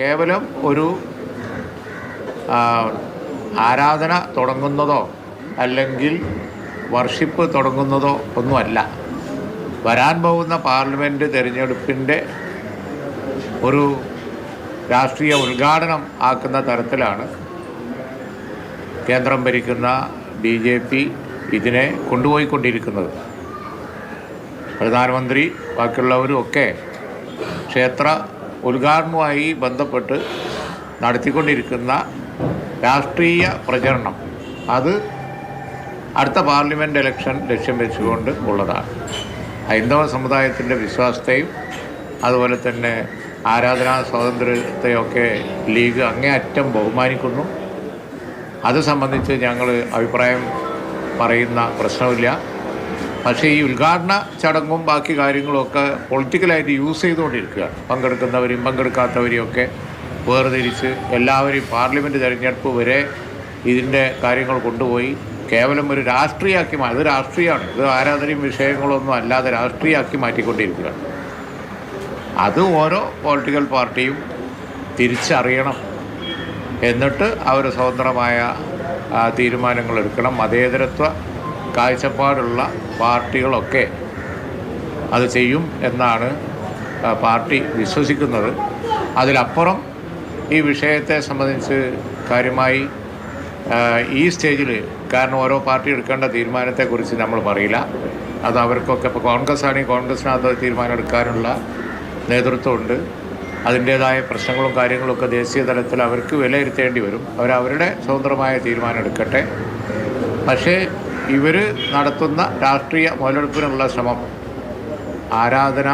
കേവലം ഒരു ആരാധന തുടങ്ങുന്നതോ അല്ലെങ്കിൽ വർഷിപ്പ് തുടങ്ങുന്നതോ ഒന്നുമല്ല. വരാൻ പോകുന്ന പാർലമെന്റ് തിരഞ്ഞെടുപ്പിന്റെ ഒരു രാഷ്ട്രീയ ഉദ്ഘാടനം ആക്കുന്ന തരത്തിലാണ് കേന്ദ്രം ഭരിക്കുന്ന ബി ജെ പി ഇതിനെ കൊണ്ടുപോയിക്കൊണ്ടിരിക്കുന്നത്. പ്രധാനമന്ത്രി ബാക്കിയുള്ളവരും ഒക്കെ ക്ഷേത്ര ഉദ്ഘാടനവുമായി ബന്ധപ്പെട്ട് നടത്തിക്കൊണ്ടിരിക്കുന്ന രാഷ്ട്രീയ പ്രചരണം. അത് അടുത്ത പാർലമെന്റ് ഇലക്ഷൻ ലക്ഷ്യം വെച്ചുകൊണ്ട് ഉള്ളതാണ്. ഹൈന്ദവ സമുദായത്തിന്റെ വിശ്വാസത്തെയും അതുപോലെ തന്നെ ആരാധനാ സ്വാതന്ത്ര്യത്തെയൊക്കെ ലീഗ് അങ്ങേയറ്റം ബഹുമാനിക്കുന്നു. അത് സംബന്ധിച്ച് ഞങ്ങൾ അഭിപ്രായം പറയുന്ന പ്രശ്നമില്ല പക്ഷേ ഈ ഉദ്ഘാടന ചടങ്ങും ബാക്കി കാര്യങ്ങളൊക്കെ പൊളിറ്റിക്കലായിട്ട് യൂസ് ചെയ്തുകൊണ്ടിരിക്കുകയാണ്. പങ്കെടുക്കുന്നവരും പങ്കെടുക്കാത്തവരെയും ഒക്കെ വേർതിരിച്ച് എല്ലാവരെയും പാർലമെന്റ് തിരഞ്ഞെടുപ്പ് വരെ ഇതിന്റെ കാര്യങ്ങൾ കൊണ്ടുപോയി കേവലം ഒരു രാഷ്ട്രീയമാക്കി മാ ഇത് രാഷ്ട്രീയമാണ്. ഇത് ആരാധനയും വിഷയങ്ങളൊന്നും അല്ലാതെ രാഷ്ട്രീയമാക്കി മാറ്റിക്കൊണ്ടിരിക്കുകയാണ്. അത് ഓരോ പൊളിറ്റിക്കൽ പാർട്ടിയും തിരിച്ചറിയണം എന്നിട്ട് അവർ സ്വതന്ത്രമായ തീരുമാനങ്ങൾ എടുക്കണം മതേതരത്വ കാഴ്ചപ്പാടുള്ള പാർട്ടികളൊക്കെ അത് ചെയ്യും എന്നാണ് പാർട്ടി വിശ്വസിക്കുന്നത്. അതിലപ്പുറം ഈ വിഷയത്തെ സംബന്ധിച്ച് കാര്യമായി ഈ സ്റ്റേജിൽ കാരണം ഓരോ പാർട്ടി എടുക്കേണ്ട തീരുമാനത്തെക്കുറിച്ച് നമ്മൾ പറയില്ല. അത് അവർക്കൊക്കെ ഇപ്പോൾ കോൺഗ്രസ് ആണെങ്കിൽ കോൺഗ്രസിനകത്ത് തീരുമാനം എടുക്കാനുള്ള നേതൃത്വമുണ്ട്. അതിന്റേതായ പ്രശ്നങ്ങളും കാര്യങ്ങളൊക്കെ ദേശീയ തലത്തിൽ അവർക്ക് വിലയിരുത്തേണ്ടി വരും. അവരവരുടെ സ്വതന്ത്രമായ തീരുമാനം എടുക്കട്ടെ പക്ഷേ ഇവർ നടത്തുന്ന രാഷ്ട്രീയ മുതലെടുപ്പിനുള്ള ശ്രമം. ആരാധന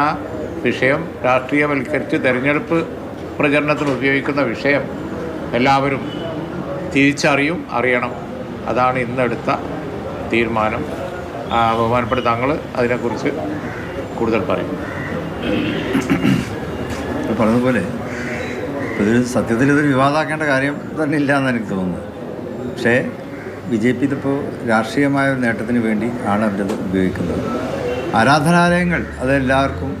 വിഷയം രാഷ്ട്രീയവൽക്കരിച്ച് തെരഞ്ഞെടുപ്പ് പ്രചരണത്തിന് ഉപയോഗിക്കുന്ന വിഷയം എല്ലാവരും തിരിച്ചറിയും അറിയണം. അതാണ് ഇന്നെടുത്ത തീരുമാനം. ബഹുമാനപ്പെട്ട താങ്കൾ അതിനെക്കുറിച്ച് കൂടുതൽ പറയും. പറഞ്ഞതുപോലെ ഇതൊരു സത്യത്തിൽ ഇതൊരു വിവാദമാക്കേണ്ട കാര്യം തന്നെ ഇല്ല എന്ന് എനിക്ക് തോന്നുന്നു. പക്ഷേ ബി ജെ പി ഇതിപ്പോൾ രാഷ്ട്രീയമായ ഒരു നേട്ടത്തിന് വേണ്ടി ആണ് അവരത് ഉപയോഗിക്കുന്നത്. ആരാധനാലയങ്ങൾ അതെല്ലാവർക്കും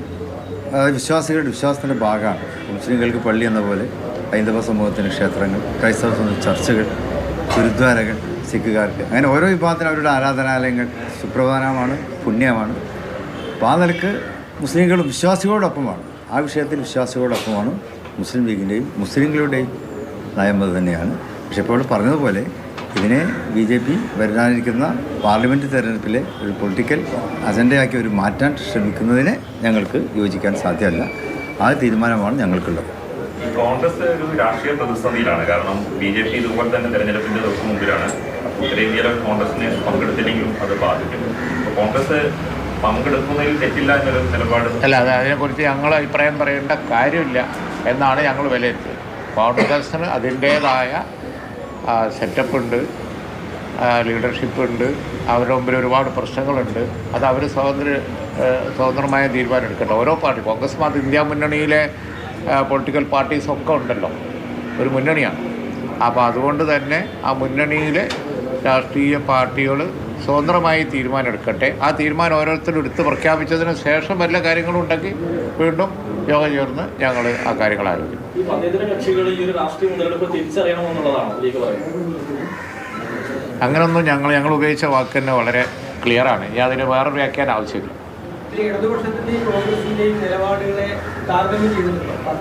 വിശ്വാസികളുടെ വിശ്വാസത്തിന്റെ ഭാഗമാണ്. മുസ്ലിങ്ങൾക്ക് പള്ളി എന്ന പോലെ ഹൈന്ദവ സമൂഹത്തിന് ക്ഷേത്രങ്ങൾ ക്രൈസ്തവ സമൂഹത്തിന് ചർച്ചകൾ ഗുരുദ്വാരകൾ സിഖുകാർക്ക് അങ്ങനെ ഓരോ വിഭാഗത്തിനും അവരുടെ ആരാധനാലയങ്ങൾ സുപ്രധാനമാണ് പുണ്യമാണ്. അപ്പോൾ ആ നിലയ്ക്ക് മുസ്ലിങ്ങളും വിശ്വാസികളോടൊപ്പമാണ്. ആ വിഷയത്തിൽ വിശ്വാസികളോടൊപ്പമാണ് മുസ്ലിം ലീഗിന്റെയും മുസ്ലിങ്ങളുടെയും നയം അത് തന്നെയാണ്. പക്ഷേ ഇപ്പോൾ പറഞ്ഞതുപോലെ ഇതിനെ ബി ജെ പി വരാനിരിക്കുന്ന പാർലമെന്റ് തെരഞ്ഞെടുപ്പിലെ ഒരു പൊളിറ്റിക്കൽ അജണ്ടയാക്കി ഒരു മാറ്റാൻ ശ്രമിക്കുന്നതിനെ ഞങ്ങൾക്ക് യോജിക്കാൻ സാധ്യമല്ല. ആ തീരുമാനമാണ് ഞങ്ങൾക്കുള്ളത്. ഈ കോൺഗ്രസ് ഒരു രാഷ്ട്രീയ പ്രതിസന്ധിയിലാണ്. കാരണം ബി ജെ പി ഇതുപോലെ തന്നെ തെരഞ്ഞെടുപ്പിന്റെ തൊട്ട് മുമ്പിലാണ്. ഉത്തരേന്ത്യയിലെ കോൺഗ്രസിനെ പങ്കെടുത്തില്ലെങ്കിലും അത് ബാധിക്കും അപ്പോൾ കോൺഗ്രസ് പങ്കെടുക്കുന്നതിൽ തെറ്റില്ല എന്നൊരു നിലപാട് അല്ല അത് അതിനെക്കുറിച്ച് ഞങ്ങൾ അഭിപ്രായം പറയേണ്ട കാര്യമില്ല എന്നാണ് ഞങ്ങൾ വിലയിരുത്തിയത്. കോൺഗ്രസിന് അതിന്റേതായ സെറ്റപ്പ് ഉണ്ട് ലീഡർഷിപ്പ് ഉണ്ട് അവരുടെ മുമ്പിൽ ഒരുപാട് പ്രശ്നങ്ങളുണ്ട്. അത് അവർ സ്വതന്ത്ര സ്വതന്ത്രമായ തീരുമാനം എടുക്കട്ടെ. ഓരോ പാർട്ടി കോൺഗ്രസ് മാത്രം ഇന്ത്യ മുന്നണിയിലെ പൊളിറ്റിക്കൽ പാർട്ടീസ് ഒക്കെ ഉണ്ടല്ലോ. ഒരു മുന്നണിയാണ്. അപ്പോൾ അതുകൊണ്ട് തന്നെ ആ മുന്നണിയിലെ രാഷ്ട്രീയ പാർട്ടികൾ സ്വതന്ത്രമായി തീരുമാനം എടുക്കട്ടെ. ആ തീരുമാനം ഓരോരുത്തരും എടുത്ത് പ്രഖ്യാപിച്ചതിന് ശേഷം വല്ല കാര്യങ്ങളും ഉണ്ടെങ്കിൽ വീണ്ടും യോഗം ചേർന്ന് ഞങ്ങൾ ആ കാര്യങ്ങൾ ഈ മതേതര കക്ഷികൾ ഈ ഒരു രാഷ്ട്രീയ മുതലെടുപ്പ് തിരിച്ചറിയണമെന്നുള്ളതാണ് ലീഗ് പറയുന്നത്. അങ്ങനൊന്നും ഞങ്ങൾ ഞങ്ങൾ ഉപയോഗിച്ച വാക്ക് തന്നെ വളരെ ക്ലിയർ ക്ലിയറാണ് ഇനി അതിന് വേറൊരു വ്യാഖ്യാനം ആവശ്യമില്ല.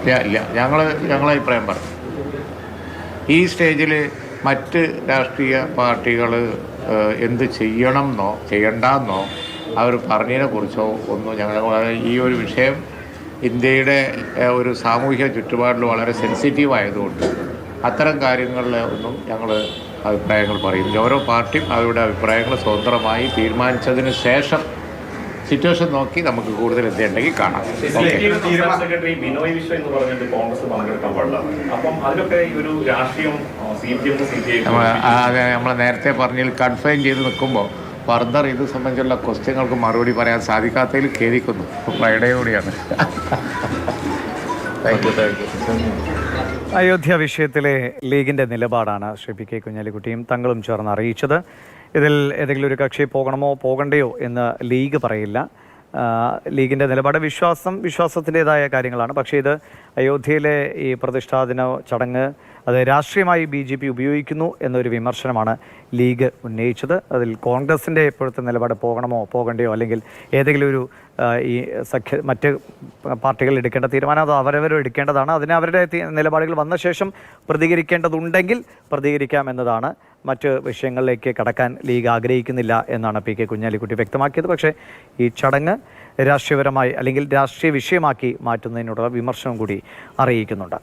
ഇല്ല ഇല്ല. ഞങ്ങൾ ഞങ്ങളെ അഭിപ്രായം പറഞ്ഞു ഈ സ്റ്റേജിൽ മറ്റ് രാഷ്ട്രീയ പാർട്ടികൾ എന്ത് ചെയ്യണം എന്നോ ചെയ്യണ്ടെന്നോ അവർ പറഞ്ഞതിനെ കുറിച്ചോ ഒന്നും ഞങ്ങൾ ഈ ഒരു വിഷയം ഇന്ത്യയുടെ ഒരു സാമൂഹ്യ ചുറ്റുപാടിൽ വളരെ സെൻസിറ്റീവ് ആയതുകൊണ്ട് അത്തരം കാര്യങ്ങളിൽ ഒന്നും ഞങ്ങൾ അഭിപ്രായങ്ങൾ പറയുന്നില്ല ഓരോ പാർട്ടിയും അവരുടെ അഭിപ്രായങ്ങൾ സ്വതന്ത്രമായി തീരുമാനിച്ചതിന് ശേഷം സിറ്റുവേഷൻ നോക്കി നമുക്ക് കൂടുതൽ എത്തിയുണ്ടെങ്കിൽ കാണാം. സെക്രട്ടറി ബിനോയ് വിശ്വ എന്ന് പറഞ്ഞിട്ട് കോൺഗ്രസ് പങ്കെടുക്കാൻ പാടില്ല. അപ്പം അതിലൊക്കെ ഈ ഒരു രാഷ്ട്രീയം സി പി എമ്മും സി പി ഐ നമ്മൾ അതെ നമ്മൾ നേരത്തെ പറഞ്ഞതിൽ കൺഫൈൻ ചെയ്ത് നിൽക്കുമ്പോൾ ഫർദർ ഇത് സംബന്ധിച്ചുള്ള ക്വസ്റ്റ്യങ്ങൾക്ക് മറുപടി പറയാൻ സാധിക്കാത്തതിൽ ഖേദിക്കുന്നു. ഫ്രൈഡേ കൂടിയാണ് അയോധ്യ വിഷയത്തിലെ ലീഗിന്റെ നിലപാടാണ് ശ്രീ പി കെ കുഞ്ഞാലിക്കുട്ടിയും തങ്ങളും ചേർന്ന് അറിയിച്ചത് ഇതിൽ ഏതെങ്കിലും ഒരു കക്ഷി പോകണമോ പോകണ്ടയോ എന്ന് ലീഗ് പറയില്ല. ലീഗിന്റെ നിലപാട് വിശ്വാസം വിശ്വാസത്തിന്റെതായ കാര്യങ്ങളാണ്. പക്ഷേ ഇത് അയോധ്യയിലെ ഈ പ്രതിഷ്ഠാദിന ചടങ്ങ് അത് രാഷ്ട്രീയമായി ബി ജെ പി ഉപയോഗിക്കുന്നു എന്നൊരു വിമർശനമാണ് ലീഗ് ഉന്നയിച്ചത്. അതിൽ കോൺഗ്രസിന്റെ ഇപ്പോഴത്തെ നിലപാട് പോകണമോ പോകണ്ടയോ അല്ലെങ്കിൽ ഏതെങ്കിലും ഒരു ഈ സഖ്യ മറ്റ് പാർട്ടികൾ എടുക്കേണ്ട തീരുമാനം അത് അവരവരും എടുക്കേണ്ടതാണ്. അതിന് അവരുടെ നിലപാടുകൾ വന്ന ശേഷം പ്രതികരിക്കേണ്ടതുണ്ടെങ്കിൽ പ്രതികരിക്കാം എന്നതാണ് മറ്റ് വിഷയങ്ങളിലേക്ക് കടക്കാൻ ലീഗ് ആഗ്രഹിക്കുന്നില്ല എന്നാണ് പി കെ കുഞ്ഞാലിക്കുട്ടി വ്യക്തമാക്കിയത്. പക്ഷേ ഈ ചടങ്ങ് രാഷ്ട്രീയപരമായി അല്ലെങ്കിൽ രാഷ്ട്രീയ വിഷയമാക്കി മാറ്റുന്നതിനുള്ള വിമർശനം കൂടി അറിയിക്കുന്നുണ്ട്.